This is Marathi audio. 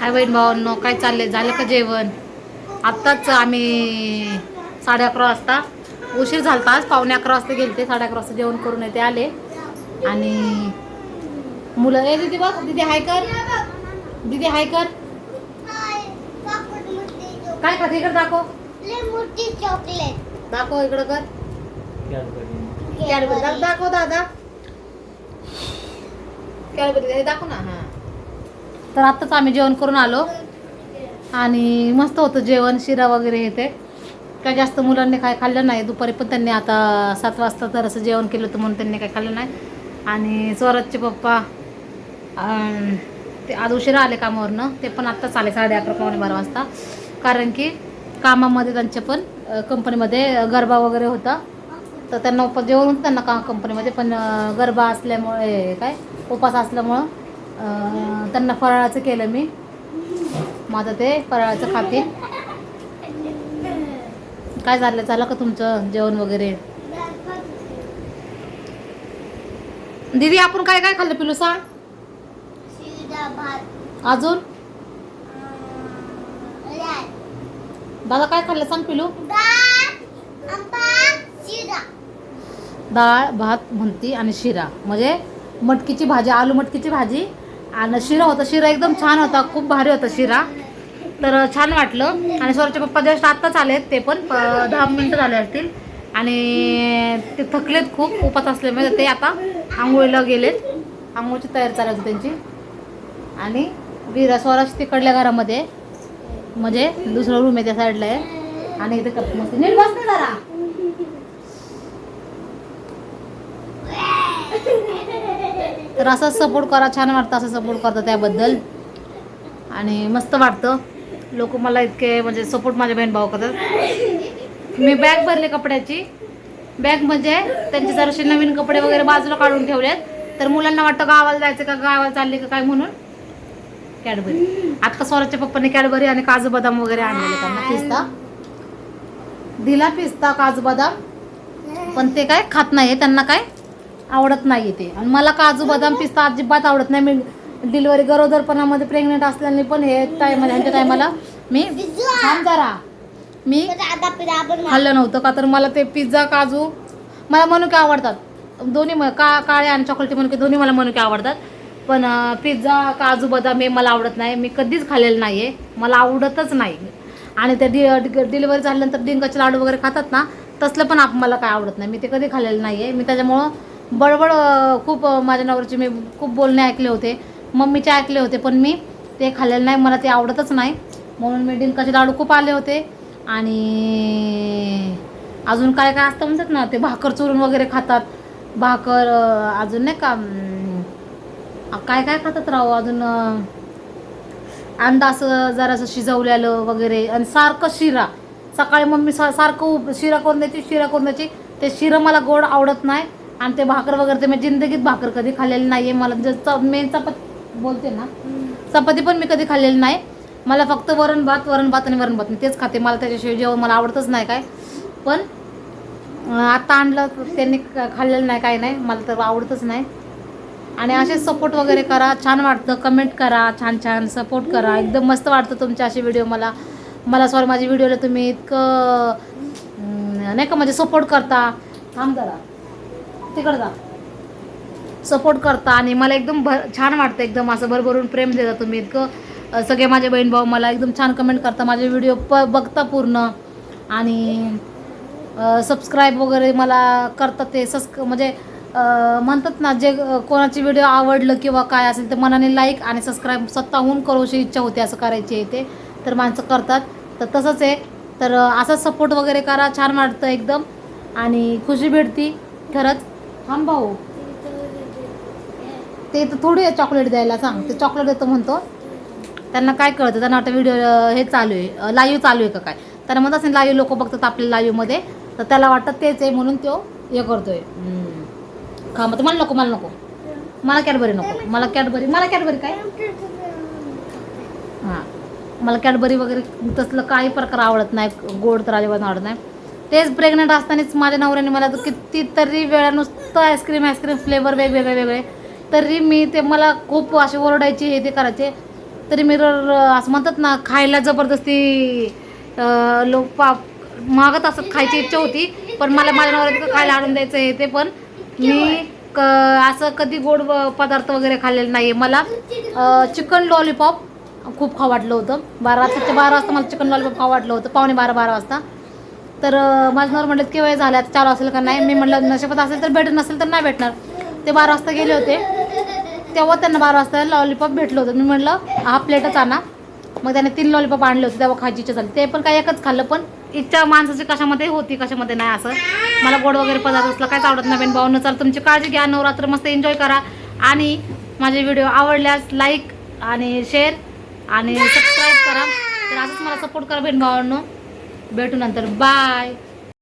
हाय बहीण भावांनो काय चाललंय? झालं का जेवण? आत्ताच आम्ही साडे अकरा वाजता उशीर झालता आज पावणे अकरा वाजता गेलते साडे अकरा वाजता जेवण करून येते आले. आणि मुलं ए दिदी बघ दिदी हाय कर. दिदी हाय कर. काय खाते इकडे दाखव. चॉकलेट दाखव इकडं कर. कॅडबरी. दाखव दादा. कॅडबरी दाखव ना हा. तर आत्ताच आम्ही जेवण करून आलो. आणि मस्त होतं जेवण शिरा वगैरे हे ते. काय जास्त मुलांनी काय खाल्लं नाही. दुपारी पण त्यांनी आता सात वाजता तर असं जेवण केलं होतं म्हणून त्यांनी काय खाल्लं नाही. आणि स्वराजचे पप्पा ते आज उशिरा आले कामावरनं. ते पण आत्ताच आले साडे अकरा पावणे बारा वाजता. कारण की कामामध्ये त्यांच्या पण कंपनीमध्ये गरबा वगैरे होता. तर त्यांना उपास जेवण होतं त्यांना का कंपनीमध्ये. पण गरबा असल्यामुळे काय उपास असल्यामुळं त्यांना फराळाचं केलं मी. मग आता ते फराळाचं खातील. काय झालं? चाललं का तुमचं जेवण वगैरे? दीदी आपण काय काय खाल्लं पिलू सांग? अजून? दादा काय खाल्लं सांग पिलू? डाळ भात म्हणती आणि शिरा. म्हणजे मटकीची भाजी आलू मटकीची भाजी? आणि शिरा होता. शिरा एकदम छान होता. खूप भारी होता शिरा. तर छान वाटलं. आणि स्वराचे पप्पा जस्ट आत्ताच आलेत ते पण. प- दहा मिनटं झाले असतील. आणि ते थकलेत खूप. उपास असल्यामुळे ते आता आंघोळीला गेलेत. आंघोळीची तयारी चालू होती त्यांची. आणि विरा स्वराज तिकडल्या घरामध्ये. म्हणजे दुसरं रूम आहे त्या साईडला आहे. आणि इथे करतो मस्त. नीट बसते जरा. तर असं सपोर्ट करा छान वाटतं असं सपोर्ट करतं त्याबद्दल. आणि मस्त वाटतं. लोक मला इतके म्हणजे सपोर्ट माझ्या बहीण भाऊ करतात. मी बॅग भरले कपड्याची. बॅग म्हणजे त्यांचे जराशे नवीन कपडे वगैरे बाजूला काढून ठेवलेत तर मुलांना वाटतं गावाला जायचं का गावाला चालले का काय म्हणून? कॅडबरी आत्ता स्वराच्या पप्पाने कॅडबरी आणि काजू बदाम वगैरे आणलेले त्यांना पिस्ता. दिला पिस्ता काजू बदाम. पण ते काय खात नाही त्यांना काय? आवडत नाही ते. आणि मला काजू बदाम पिस्ता अजिबात आवडत नाही. मी डिलिव्हरी गरोदरपणामध्ये प्रेग्नेंट असल्याने पण हे टायमा ह्यांच्या टायमाला मी थांब जरा. मी खाल्लं नव्हतं का तर मला ते पिझ्झा काजू मला मनुके आवडतात. दोन्ही का काळे आणि चॉकलेटी मनुके दोन्ही मला मनुके आवडतात. पण पिझ्झा काजू बदाम हे मला आवडत नाही. मी कधीच खाल्लेलं नाही आहे मला आवडतच नाही. आणि ते डि डिलिव्हरी झाल्यानंतर डिंकाचे लाडू वगैरे खातात ना तसलं पण आप मला काय आवडत नाही. मी ते कधी खाल्लेलं नाही आहे मी त्याच्यामुळं बडबड खूप माझ्या नवऱ्याचे मी खूप बोलणे ऐकले होते. मम्मीचे ऐकले होते पण मी ते खाल्लेलं नाही मला ते आवडतच नाही. म्हणून मी डिंकाचे लाडू खूप आले होते. आणि अजून काय काय असतं म्हणतात ना ते भाकर चुरून वगैरे खातात. भाकर अजून नाही का काय काय खातात राहू अजून अंदाज जरासं शिजवलेलं वगैरे. आणि सारखं शिरा. सकाळी मम्मी सा सारखं शिरा करून द्यायची शिरा करून द्यायची. ते शिरं मला गोड आवडत नाही. आणि ते भाकर वगैरे ते मी जिंदगीत भाकर कधी खाल्लेली नाही आहे मला जर मेन चपाती बोलते ना चपाती पण मी कधी खाल्लेली नाही. मला फक्त वरण भात वरण भात आणि वरण भात मी तेच खाते. मला त्याच्याशिवाय जेवण मला आवडतच नाही काय. पण आता आणलं तर त्यांनी खाल्लेलं नाही काय नाही. मला तर आवडतच नाही. आणि असे सपोर्ट वगैरे करा. छान वाटतं. कमेंट करा. छान छान सपोर्ट करा. एकदम मस्त वाटतं तुमचे असे व्हिडिओ मला. मला सॉरी माझ्या व्हिडिओला तुम्ही इतकं नाही का म्हणजे सपोर्ट करता. थांब जरा. तिकडं जा. सपोर्ट करता आणि मला एकदम भर छान वाटतं एकदम असं भरभरून प्रेम देता तुम्ही. इतकं सगळे माझे बहीण भाऊ मला एकदम छान कमेंट करता. माझे व्हिडिओ प बघता पूर्ण. आणि सबस्क्राईब वगैरे मला करतात ते. सस म्हणजे म्हणतात ना जे कोणाची व्हिडिओ आवडलं किंवा काय असेल तर मनाने लाईक आणि सबस्क्राईब स्वतःहून करूशी इच्छा होती असं करायची आहे ते तर माणसं करतात. तर तसंच आहे. तर असा सपोर्ट वगैरे करा. छान वाटतं एकदम. आणि खुशी भेटती. खरंच. थांब भाऊ. ते तर थोडी आहे चॉकलेट द्यायला सांग. ते चॉकलेट देतो म्हणतो. त्यांना काय कळतं? त्यांना वाटतं व्हिडिओ हे चालू आहे. लाईव्ह चालू आहे का काय? त्यांना म्हणत असेल लाईव्ह लोक बघतात आपल्या लाईव्हमध्ये तर त्याला वाटतं तेच आहे म्हणून तो हे करतोय. हम्म. खा मग मला नको मला नको. मला कॅडबरी नको. मला कॅडबरी मला कॅडबरी काय? हां. मला कॅडबरी वगैरे तसलं काही प्रकार आवडत नाही. गोड तर अजिबात आवडत नाही. तेच प्रेग्नंट असतानाच माझ्या नवऱ्याने मला तर कितीतरी वेळा नुसतं आईस्क्रीम आईस्क्रीम फ्लेवर वेगवेगळे वेगळे. तरी मी ते मला खूप असे ओरडायचे हे ते करायचे. तरी मी असं म्हणतात ना खायला जबरदस्ती लोक पा मागत असत खायची इच्छा होती. पण मला माझ्या नवऱ्यात खायला आणून द्यायचं हे ते पण. मी क असं कधी गोड व- पदार्थ वगैरे खाल्लेले नाही आहे मला चिकन लॉलीपॉप खूप खाऊ वाटलं होतं. बारा रात्रीच्या बारा वाजता मला चिकन लॉलीपॉप खावाटलं होतं. पावणे बारा बारा वाजता. तर माझं नवर म्हटलं केव्हा झाल्या चालू असेल का नाही? मी म्हटलं नशेपत असेल तर भेटत नसेल तर नाही भेटणार. ते बारा वाजता गेले होते. तेव्हा त्यांना बारा वाजता लॉलीपॉप भेटलं होतं. मी म्हटलं हा प्लेटच आणा. मग त्याने तीन लॉलीपॉप आणले होते तेव्हा खायची इच्छा झाली. ते पण काय एकच खाल्लं पण इच्छा माणसाची कशामध्ये होती कशामध्ये नाही असं. मला गोड वगैरे पदार्थ असला काहीच आवडत नाही भाऊनं चाल तुमची काळजी घ्या. नवरात्र मस्त एन्जॉय करा. आणि माझे व्हिडिओ आवडल्यास लाईक आणि शेअर आणि सबस्क्राईब करा. तर असंच मला सपोर्ट करा बहीण भावांनो भेटू नंतर. बाय.